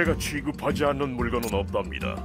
내가 취급하지 않는 물건은 없답니다.